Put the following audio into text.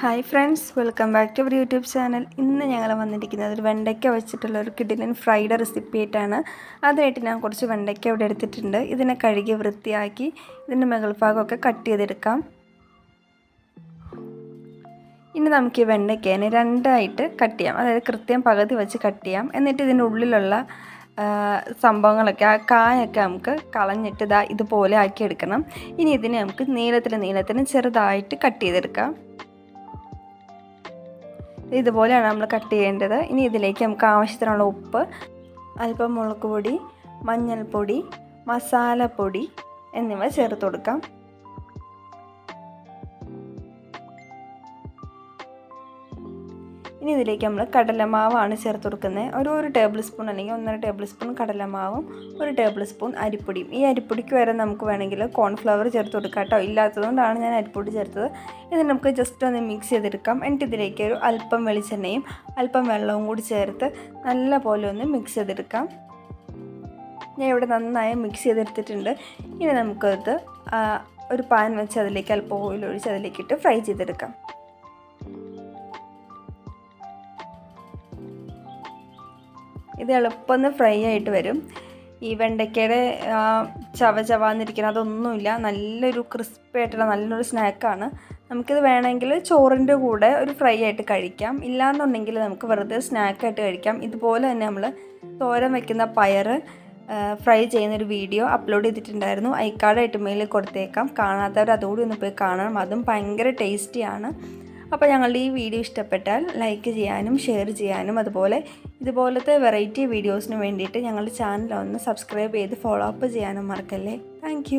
Hi friends welcome back to our YouTube channel. ഇന്ന് ഞങ്ങൾ വന്നിരിക്കുന്നത് ഒരു വെണ്ടയ്ക്ക വെച്ചിട്ടുള്ള ഒരു കിഡിലൻ ഫ്രൈഡ് റെസിപ്പി ആയിട്ടാണ്. അതിനായിട്ട് ഞാൻ കുറച്ച് വെണ്ടയ്ക്ക ഇവിടെ എടുത്തിട്ടുണ്ട്. ഇതിനെ കഴുകി വൃത്തിയാക്കി ഇതിന്റെ മുകൾ ഭാഗമൊക്കെ കട്ട് ചെയ്തെടുക്കാം. ഇനി നമുക്ക് ഈ വെണ്ടയ്ക്കേനെ രണ്ടായിട്ട് കട്ട് ചെയ്യാം. അതായത് കൃത്യം പകുതി വെച്ച് കട്ട് ചെയ്യാം. എന്നിട്ട് ഇതിന്റെ ഉള്ളിലുള്ള സംഭവങ്ങളൊക്കെ ആ കായൊക്കെ നമുക്ക് കളഞ്ഞിട്ട് ഇതാ ഇതുപോലെ ആക്കി എടുക്കണം ഇനി ഇതിനെ നമുക്ക് നീളത്തിന് നീളത്തിന് ചെറുതായിട്ട് കട്ട് ചെയ്തെടുക്കാം. ഇതുപോലെയാണ് നമ്മൾ കട്ട് ചെയ്യേണ്ടത്. ഇനി ഇതിലേക്ക് നമുക്ക് ആവശ്യത്തിനുള്ള ഉപ്പ് അല്പം മുളക് പൊടി മഞ്ഞൾപ്പൊടി മസാലപ്പൊടി എന്നിവ ചേർത്ത് കൊടുക്കാം. ഇനി ഇതിലേക്ക് നമ്മൾ കടലമാവാണ് ചേർത്ത് കൊടുക്കുന്നത്. ഒരു ഒരു ടേബിൾ സ്പൂൺ അല്ലെങ്കിൽ ഒന്നര ടേബിൾ സ്പൂൺ കടലമാവും ഒരു ടേബിൾ സ്പൂൺ അരിപ്പൊടിയും. ഈ അരിപ്പൊടിക്ക് വരെ നമുക്ക് വേണമെങ്കിൽ കോൺഫ്ലവർ ചേർത്ത് കൊടുക്കാം കേട്ടോ. ഇല്ലാത്തതുകൊണ്ടാണ് ഞാൻ അരിപ്പൊടി ചേർത്തത്. ഇത് നമുക്ക് ജസ്റ്റ് ഒന്ന് മിക്സ് ചെയ്തെടുക്കാം. എന്നിട്ട് ഇതിലേക്ക് ഒരു അല്പം വെളിച്ചെണ്ണയും അല്പം വെള്ളവും കൂടി ചേർത്ത് നല്ല പോലെ ഒന്ന് മിക്സ് ചെയ്തെടുക്കാം. ഞാൻ ഇവിടെ നന്നായി മിക്സ് ചെയ്തെടുത്തിട്ടുണ്ട്. ഇനി നമുക്കത് ഒരു പാൻ വെച്ച് അതിലേക്ക് അല്പം ഓയിൽ ഒഴിച്ച് അതിലേക്കിട്ട് ഫ്രൈ ചെയ്തെടുക്കാം. ഇത് എളുപ്പമൊന്ന് ഫ്രൈ ആയിട്ട് വരും. ഈ വെണ്ടയ്ക്കയുടെ ആ ചവ ചവാന്നിരിക്കുന്ന അതൊന്നുമില്ല. നല്ലൊരു ക്രിസ്പി ആയിട്ടുള്ള നല്ലൊരു സ്നാക്കാണ്. നമുക്കിത് വേണമെങ്കിൽ ചോറിന്റെ കൂടെ ഒരു ഫ്രൈ ആയിട്ട് കഴിക്കാം. ഇല്ലാന്നുണ്ടെങ്കിൽ നമുക്ക് വെറുതെ സ്നാക്കായിട്ട് കഴിക്കാം. ഇതുപോലെ തന്നെ നമ്മൾ തോരൻ വയ്ക്കുന്ന പയർ ഫ്രൈ ചെയ്യുന്നൊരു വീഡിയോ അപ്ലോഡ് ചെയ്തിട്ടുണ്ടായിരുന്നു. ഐക്കാർഡ് ഐറ്റമയിൽ കൊടുത്തേക്കാം. കാണാത്തവർ അതുകൂടി ഒന്ന് പോയി കാണണം. അതും ഭയങ്കര ടേസ്റ്റിയാണ്. അപ്പോൾ ഞങ്ങളുടെ ഈ വീഡിയോ ഇഷ്ടപ്പെട്ടാൽ ലൈക്ക് ചെയ്യാനും ഷെയർ ചെയ്യാനും അതുപോലെ ഇതുപോലത്തെ വെറൈറ്റി വീഡിയോസിന് വേണ്ടിയിട്ട് ഞങ്ങളുടെ ചാനൽ ഒന്ന് സബ്സ്ക്രൈബ് ചെയ്ത് ഫോളോ അപ്പ് ചെയ്യാനും മറക്കല്ലേ. താങ്ക്